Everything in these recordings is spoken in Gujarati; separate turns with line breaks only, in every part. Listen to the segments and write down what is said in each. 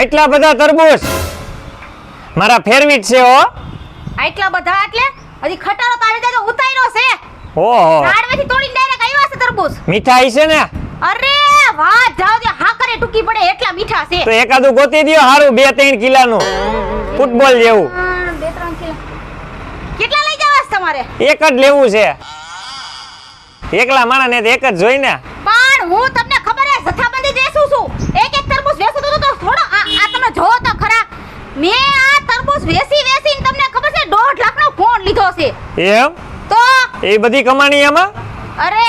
આટલા બધા તરબૂચ. મારા ફેરવીટ છે હો.
આટલા બધા એટલે? હજી ખટારો તો આવી જાય તો ઉતાર્યો છે.
ઓહો.
ઝાડમાંથી તોડીને ડાયરેક્ટ આવ્યા છે તરબૂચ.
મીઠાઈ છે ને?
અરે વાહ જાવ દે હાકરે ટૂંકી પડે એટલા મીઠા છે.
તો એકાદું ગોતી દ્યો હારું બે ત્રણ કિલાનું. ફૂટબોલ જેવું.
બે ત્રણ કિલા. કેટલા લઈ જવા છે તમારે?
એક જ લેવું છે. એકલા માણસ ને તો એક જ જોઈ ને
પણ હું તમને ખબર હે જથ્થાબંધી વેચું છું એક એક તરબૂચ વેચું તો તો થોડો આ જોવો તો ખરા. મેં આ તરબૂચ વેસી વેચીને તમને ખબર છે દોઢ લાખનો ફોન લીધો છે.
એમ?
તો?
એ બધી કમાણી એમાં
અરે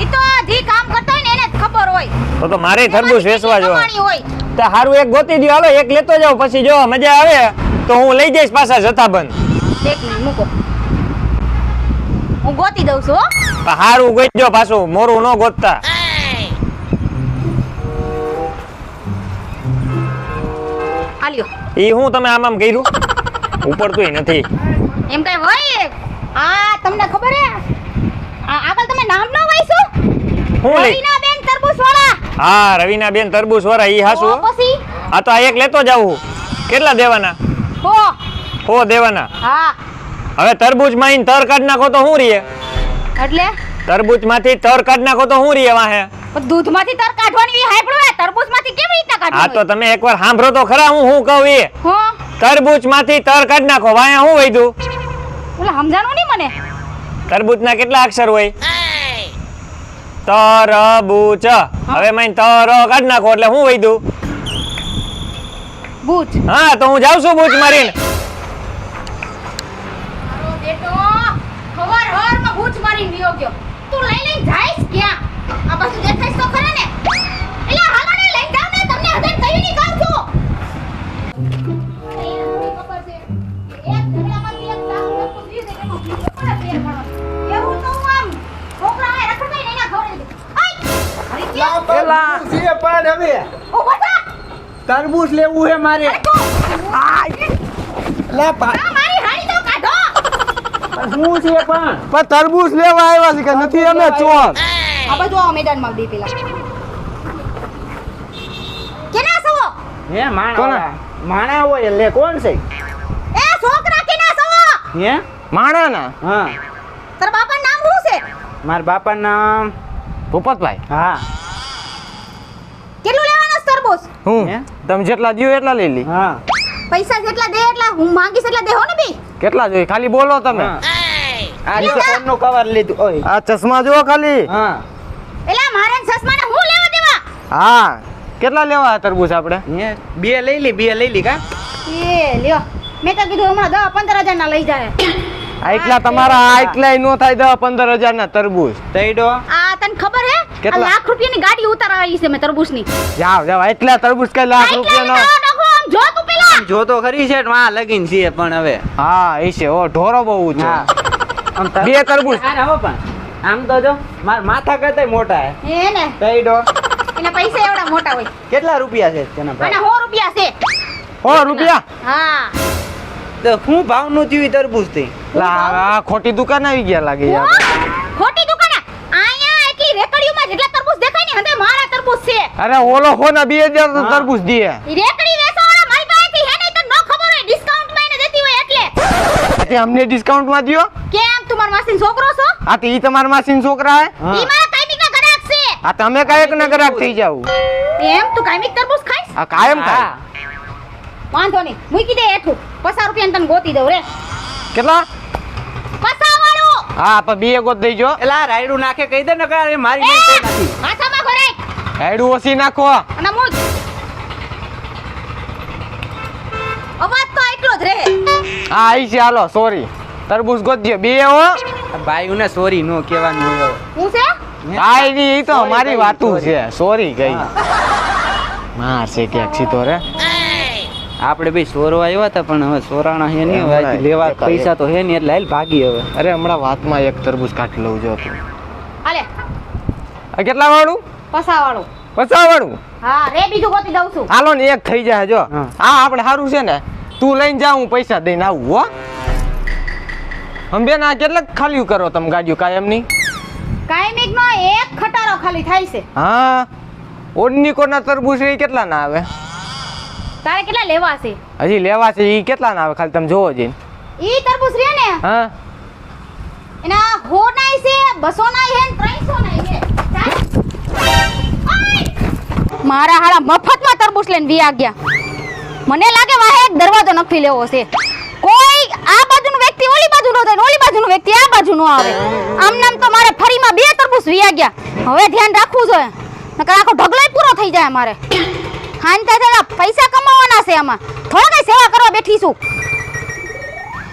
ઈ તો જે કામ કરતો હોય ને એને જ ખબર હોય.
તો તો મારે તરબૂચ વેચવા જો
કમાણી હોય.
તો હારું એક ગોતી દ્યો. હાલો એક લેતો જાવ પછી જો મજા આવે તો હું લઈ જઈશ પાછા જથ્થાબંધ
એક મિનિટ મૂકો. હું ગોતી દઉં છું હો.
હારું ગોતજો પાછું. મોરું ન ગોતતા.
આ લ્યો
ઈ હું તમે આમ આમ કર્યું? ઉપડતુંય નથી.
એમ કઈ હોય? આ તમને ખબર હે? આ આગળ તમે નામ ન વાઈસો
હું લઈ
રવીના બેન તરબૂચ વાળા
હા રવિના બેન તરબૂચ વાળા ઈ હાસુ
પછી?
આ તો આ એક લેતો જાવું કેટલા દેવાના?
હો.
હો દેવાના.
હા.
હવે તરબૂચમાં તર કાઢ નાખો તો હું રીએ?
એટલે?
તરબૂચમાંથી તર કાઢ નાખો તો હું રીએ વાહે?
દૂધમાંથી તર કાઢવાની એ હાંભળો હે તરબૂચમાંથી કેવી રીતના
આ તો તમે એકવાર સાંભળો તો ખરા હું શું કહું એ?
હો.
તરબૂચમાંથી તર કાઢ નાખો વાયા હું વૈધું
ઓલા સમજાણો નહીં મને?
તરબૂચના કેટલા અક્ષર હોય? તરબૂચ. હવે મેં તર કાઢ નાખો એટલે હું વૈધું
બૂચ.
હા તો હું જાઉં છું બૂચ મારીને.
બેટો ખબર હરમાં બૂચ મારીને ગયો. તું લઈ લઈ જાઈશ ક્યાં?
તરબૂચ લેવું છે મારે? લે પા
આ મારી હાડી તો કાઢો!
શું છે પણ?
પણ તરબૂચ લેવા આવ્યા છે કે નથી અમે ચોર?
આ બાજુ આવો મેદાનમાં બે પેલા. કેના સવો
હે માણા
કોણ?
વાળા. માણા હોય એટલે કોણ છે?
એ છોકરા કેના સવો
હે?
માણાના?
હા.
તારા બાપાનું નામ શું છે?
મારા બાપાનું નામ
ભૂપતભાઈ.
હા
કેટલું લેવાનો છે તરબૂચ
હું? તમે જેટલા દ્યો એટલા લઈ લી.
હા.
પૈસા જેટલા દે એટલા હું માંગીશ એટલા દેહો ને બી?
કેટલા જોઈએ? ખાલી બોલો તમે.
આ જો ફોનનું કવર લીધું. ઓય.
આ ચશ્મા જુઓ ખાલી.
હા.
એલા મારે ને હું લેવા દેવા?
હા. કેટલા લેવા તરબૂચ આપણે?
બે લઈ લી બે લઈ લી કા?
એ લ્યો. મેં તો કીધું હમણાં દસ પંદર હજાર ના લઈ જાય.
આ એટલા તમારા આટલા નો થાય દસ પંદર હજાર ના તરબૂચ.
તઈડો
આ તને ખબર હે?
કેટલા?
લાખ રૂપિયાની ગાડી આવી છે તરબૂચ તરબૂચની.
જાવ જાવ એટલા તરબૂચ કે લાખ
એટલા
રૂપિયા નો
ની જો તું પેલા.
જો તો ખરી છે માં લગીન છે પણ હવે.
હા એ છે ઓ ઢોરો બહુ છે.
આમ
બે તરબૂચ.
હારા હો પણ આમ તો જો મારા માથા કરતા મોટા હે.
હે ને?
તઈડો
એના પૈસા એવડા મોટા હોય.
કેટલા રૂપિયા છે તેના
અને
ભાવ
સો રૂપિયા છે.
સો રૂપિયા?
હા.
તો હું ભાવનું થયું
તરબૂચથી આ ખોટી દુકાન આવી ગયા લાગે યાર
ખોટી દુકાને આયા એટલી રેકડીઓમાં જેટલા તરબૂચ દેખાય ને હંધે મારા તરબૂચ છે
અરે ઓલો ફોન બે હજાર તો તરબૂચ
દીએ રેકડી વેચવાવાળા મારી પાસેથી હે નહીં તો નો ખબર હોય ડિસ્કાઉન્ટમાં એને દેતી હોય એટલે.
તે અમને ડિસ્કાઉન્ટમાં દ્યો.
કેમ તું મારા માસીનો છોકરો છો?
હા તો ઈ તમારા માસીન છોકરા હે?
ઈ મારા કાયમિકના ગ્રાહક છે.
આ તમે કાયક ના ગ્રાહક થઈ જાવ
એમ તું કાયમિક તરબૂચ ખાઈશ?
હા કાયમ ખાય.
હા.
વાંધો નહીં મૂકી દે એઠું પચાસ રૂપિયા તને ગોતી દઉં રે.
કેટલા?
પસા વાળું
હા પણ બે ગોત દેજો
એલા આ રાયડું નાખે કહી દે ને કે મારી નહીં કોઈ નથી
હેડું ઓસી નાખો.
અને મુજ અવાજ તો એટલો જ રહે.
હા આઈ છે હાલો સોરી તરબૂચ ગોતજે બે હો.
ભાઈઓને સોરી નો કહેવાનું હોય
હું છે?
આઈ ની ઈ તો મારી વાતું છે. સોરી ગઈ માર છે ક્યાંક સીધો રે.
આપણે ભાઈ સોરો આવ્યા હતા પણ હવે સોરાણા હે નહીં હવે લેવા પૈસા તો હે નહીં એટલે હાલ ભાગી હવે.
અરે હમણાં વાતમાં એક તરબૂચ કાઢી લઉં જો
હાલે.
આ કેટલા વાળું?
પસા વાળું હા રે બીજું ગોતી દઉં છું.
હાલો ને એક થઈ જાય જો.
હા.
આપણે સારું છે ને તું લઈને જા હું પૈસા દઈને આવું હો. અંબે ના કેટલાક ખાલી કરો તમે ગાડીઓ કાયમની
કાયમિક નો એક ખટારો ખાલી થાય છે.
હા? ઓડની કોના તરબૂચ એ કેટલા ના આવે?
તારે કેટલા લેવા છે?
હજી લેવા છે ઈ કેટલા ના આવે? ખાલી તમે જોવો જઈને.
ઈ તરબૂચ રે ને.
હા?
એના હો નાય છે બસો નાય હે ને ત્રણસો નાય છે! મારા હાડા મફતમાં તરબૂચ લઈને વી ગયા મને લાગે વાહે એક દરવાજો નખી લેવો છે. કોઈ આ બાજુનો વ્યક્તિ ઓલી બાજુ નો થાય ઓલી બાજુનો વ્યક્તિ આ બાજુ નો આવે. આમ નામ તો મારે ફરીમાં બે તરબૂચ વી ગયા હવે ધ્યાન રાખવું જોઈએ. નકર આખો ઢગલો પૂરો થઈ જાય મારે. હાંતા થયા પૈસા કમાવાના છે આમાં. થોડા કઈ સેવા કરવા બેઠી છું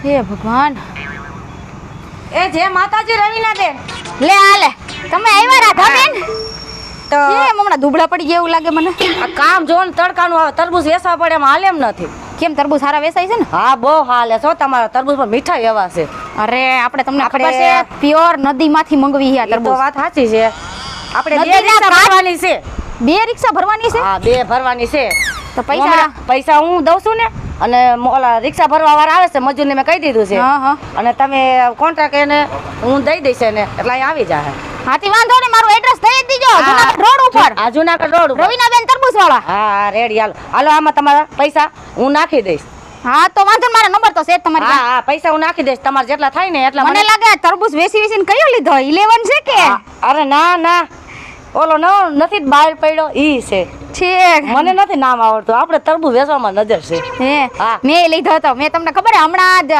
હે ભગવાન.
એ જે માતાજી રવિના બેન.
લે આ લે. તમે આવ્યા રાધાબેન
તો
કેમ હમણાં દુબળા પડી ગયા એવું લાગે મને.
આ કામ જો ને તડકાનું આવે તરબૂચ વેસવા પડે એમ હાલે એમ નથી.
કેમ તરબૂચ સારા વેસાય છે ને?
હા બહુ હાલે. છો તમારા તરબૂચ પર મીઠાઈ એવા છે.
અરે આપણે તમને ખબર છે પ્યોર નદીમાંથી મંગવી છે આ તરબૂચ.
વાત સાચી છે. આપણે બે રિક્ષા ભરવાની છે.
બે રિક્ષા ભરવાની છે?
હા બે ભરવાની છે.
તો પૈસા
પૈસા હું દઉં છું ને? અને ઓલા રિક્ષા ભરવા વાળા આવે છે મજૂરને મેં કહી દીધું છે.
હા હા.
અને તમે કોન્ટ્રાક્ટ એને હું દઈ દઈશ એને એટલે અહીં આવી જાય
હાથી વાંધો ને મારું એડ્રેસ દઈ જ દીજો. રોડ ઉપર.
આ જુનાગઢ રોડ
રવિનાબેન તરબૂચ વાળા
હા રેડી હાલો. હાલો આમાં તમારા પૈસા હું નાખી દઈશ.
હા તો વાંધો મારા નંબર તો છે તમારી
હા હા પૈસા હું નાખી દઈશ. તમારે જેટલા થાય ને એટલા
મને લાગે તરબૂચ વેસી વેસીને કયો લીધો? 11 છે કે?
અરે ના ના. ઓલો ન નથી બહાર પડ્યો ઈ છે.
છે.
મને નથી નામ આવડતું. આપણે તરબૂચ વેચવામાં નજર છે.
હે મેં લીધો હતો. મેં તમને ખબર હમણાં જ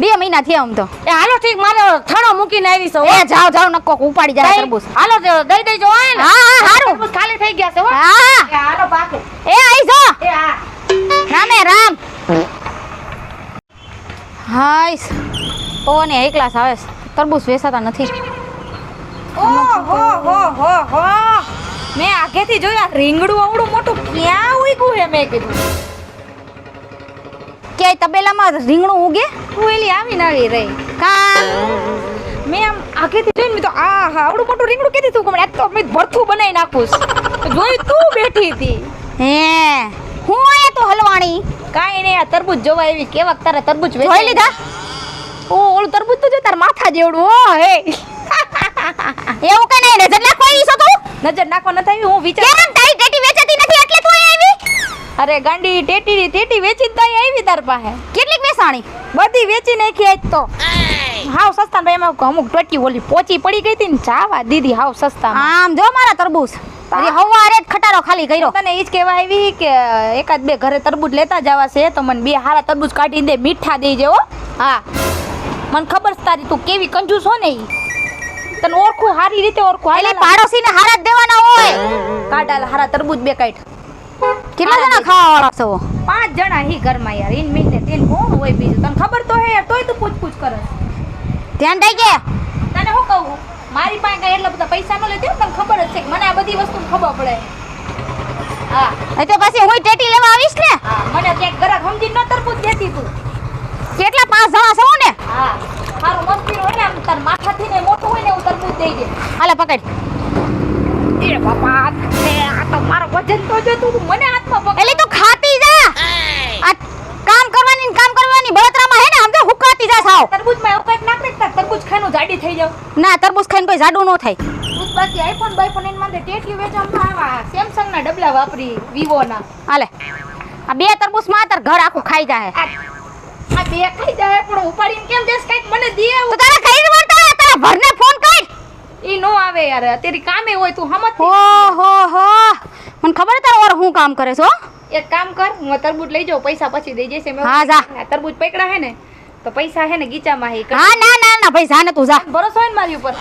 બે મહિના થયા આમ તો.
એ હાલો ઠીક મારે થણો મૂકીને આવી છું
એ જાઓ જાવ નક્કો ઉપાડી જાય તરબૂચ.
હાલો દઈ દેજો ને
હા હા હારું.
તરબૂચ ખાલી થઈ ગયા છે હો.
હા
એ હાલો પાકે.
એ આઈ જો.
એ હા.
રામે રામ. હાય પવન એકલા આવે. તરબૂચ વેચાતા નથી.
ઓહો હો હો હો. મેં આગેથી જોયા રીંગણું આવડું મોટું ક્યાં ઉગ્યું હે મેં કીધું.
ક્યાંય તબેલામાં રીંગણું ઉગે?
હું એલી આવીને આવી રહી.
કા?
મેં આમ આગેથી જોઈને મેં તો આ હા આવડું મોટું રીંગણું કીધી તું આ તો મેં ભરથું બનાવી નાખું જોઈ તું બેઠી હતી.
હે હું આયા તો હલવાણી?
કાંઈ નહીં આ તરબૂચ જોવા એવી કેવા તારે તરબૂચ
જોઈ લીધા?
ઓ ઓલું તરબૂચ તો જો તાર માથા જેવડું ઓ હે.
એવું કે નહીં નજર નાખવા આવી છો તું?
નજર નાખવા નથી આવી હું વિચાર
કેમ તારી ટેટી વેચાતી નથી એટલે તું આવી?
અરે ગાંડી ટેટી ટેટી વેચી જ તો આવી તાર પાસે.
કેટલીક વેસાણી
બધી વેચી નાખી આજ તો. હાવ સસ્તા ભાઈ એમાં અમુક ટોટી ઓલી પોચી પડી ગઈ હતી ને જાવા દીદી હાવ સસ્તા
આમ જો મારા તરબૂચ. અરે હવારે ખટારો ખાલી કર્યો.
તને ઈ જ કહેવા આવી કે એકાદ બે ઘરે તરબૂચ લેતા જવા છે તો મને બે હારા તરબૂચ કાઢી દે મીઠા દઈ જેવો હા. મને ખબર છે તારી તું કેવી કંજૂસ હો ને ઈ. તને ઓળખું હારી રીતે ઓળખું.
એટલે પાડોશીને હારા જ દેવાના હોય.
કાઢ હારા તરબૂજ બે કાઢ.
કેટલા જણા ખાવા વાળા છો?
પાંચ જણા હી ઘરમાં યાર ઇન મિનિટે તેન કોણ હોય બીજું? તને ખબર તો હે તોય તું પૂછ પૂછ કરે.
ધ્યાન રાખજે.
તને શું કહું? મારી પાસે કઈ એટલા બધા પૈસા ન લેતી હો, તને ખબર જ છે કે મને આ બધી વસ્તુ ખબર પડે. હા.
એટલે પછી હું ટેટી લેવા આવીશ ને?
મને ક્યાંક ગરાક સમજી ન તરબૂજ દેતી તું.
કેટલા? પાંચ જણા છો ને?
હા. મારું મસ્તી હોય ને આમ તાર માથાથી ને મોટું હોય ને હું તરબૂચ દઈ દે.
હાલે પકડ.
એ બાપા આ તો મારો વજન તો જો તું મને હાથમાં પકડ.
એટલે તું ખાતી જા. આ કામ કરવાની કામ કરવાની બળતરામાં હે ને આમ તો હુકાતી જા સાવ.
તરબૂચમાં એવું કંઈક નાખ દે તાર તરબૂચ ખાનું જાડી થઈ જાવ.
ના તરબૂચ ખાઈને કોઈ જાડું ન થાય.
તરબૂચ બાકી આઈફોન બાઈફોન એની માટે ટેટી વેચવામાં આવા સેમસંગ ના ડબલા વાપરી વિવો ના.
હાલે. આ બે તરબૂચમાં તાર ઘર આખું ખાઈ જાય
આ દેખાઈ જાય પણ ઉપાડીને કેમ દેસ કંઈક મને દે
તો તારા વળતા હોય તારા ભરને ફોન કર.
ઈ નો આવે યાર અત્યારે કામે હોય તું હમત
હો હો હો. મને ખબર તારો ઓર હું કામ કરે છો
એક કામ કર હું તરબૂચ લઈ જાઉં પૈસા પછી દઈ જઈશ મેં
હા, જા.
તરબૂચ પકડા હે ને તો પૈસા હે ને ગીચામાં હે
હા ના ના ના ભાઈ જા ને તું જા.
ભરોસો હે ને મારી ઉપર?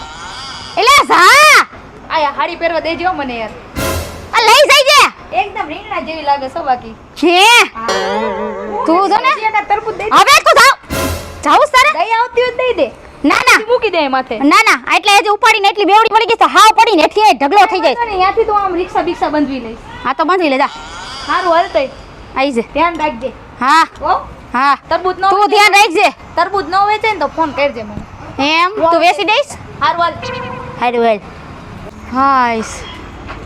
એટલે જા.
આયા હાડી પહેરવા દેજો મને યાર.
આ લઈ જઈજે
એકદમ રીંગણા જેવી લાગે સવાકી બાકી
છે તું જો ને
તરબૂચ
હવે તું જાવ જાઉં તારે
દઈ આવતી હોય દઈ દે.
ના ના.
મૂકી દે માથે.
ના ના. એટલે હજી ઉપાડીને એટલી બેવડી પડી ગઈ છે. હાવ પડીને એટલી ઢગલો થઈ જાય.
ત્યાંથી તો આમ રિક્ષા બિક્ષા બંધવી લઈશ.
હા તો બાંધી લે જા
સારું હાલ તઈ.
આવી જે.
ધ્યાન રાખજે.
હા.
હો?
હા.
તરબૂચ નો
તું ધ્યાન રાખજે.
તરબૂચ નો વેચે ને તો ફોન કરજે મને.
એમ? તું બેસી દઈશ?
સારું હાલ.
હારું હાલ. હાઈસ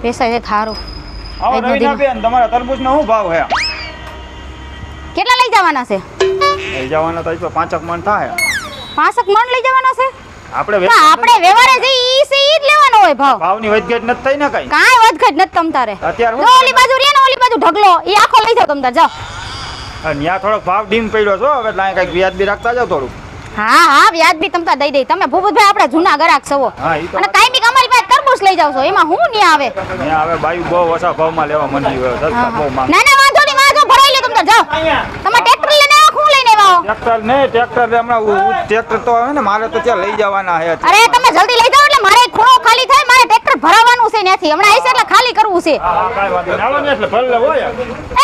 વેસાય છે થારું
આવો
એક બેન
તમારા તમારા તરબૂચનો શું ભાવ હે
કેટલા લઈ જવાના છે?
લઈ જવાના તો પાંચક મણ થાય.
પાંચક મણ લઈ જવાના છે?
આપણે
આપણે વ્યવહારે જે ઈ છે ઈ જ લેવાનો હોય ભાવ.
ભાવની વધઘટ નથી થઈ ને કઈ?
કાંઈ વધઘટ નથી તમ તારે.
અત્યારે હું
ઓલી બાજુ રે ને ઓલી બાજુ ઢગલો ઈ આખો લઈ જાવ તમે જાવ
અને ન્યા થોડો ભાવ ડીમ પડ્યો છો હવે લાય અહીંયા વ્યાજ બી રાખતા જાવ થોડું
હા હા વ્યાજ બી તમતા દઈ દઈ તમે ભૂપતભાઈ આપણે જૂના ગ્રાહક છો. અને કાયમી અમારી પાસે તરબૂચ લઈ જાવ છો. એમાં હું નહીં આવે?
ન્યા આવે બાયુ બહુ ઓછા ભાવમાં લેવા મંડી હોય.
ના ના જાઓ. તમે ટ્રેક્ટર લઈને આવો હું લઈને આવો
ટ્રેક્ટર ને ટ્રેક્ટર હમણાં ટ્રેક્ટર તો આવે ને મારે તો ત્યાં લઈ જવાના છે
અરે તમે જલ્દી લઈ જાઓ એટલે મારે ખૂણો ખાલી થાય મારે ટ્રેક્ટર ભરાવાનું છે ત્યાંથી હમણાં આવીશ એટલે ખાલી કરવું છે.
વાંધો આવો એટલે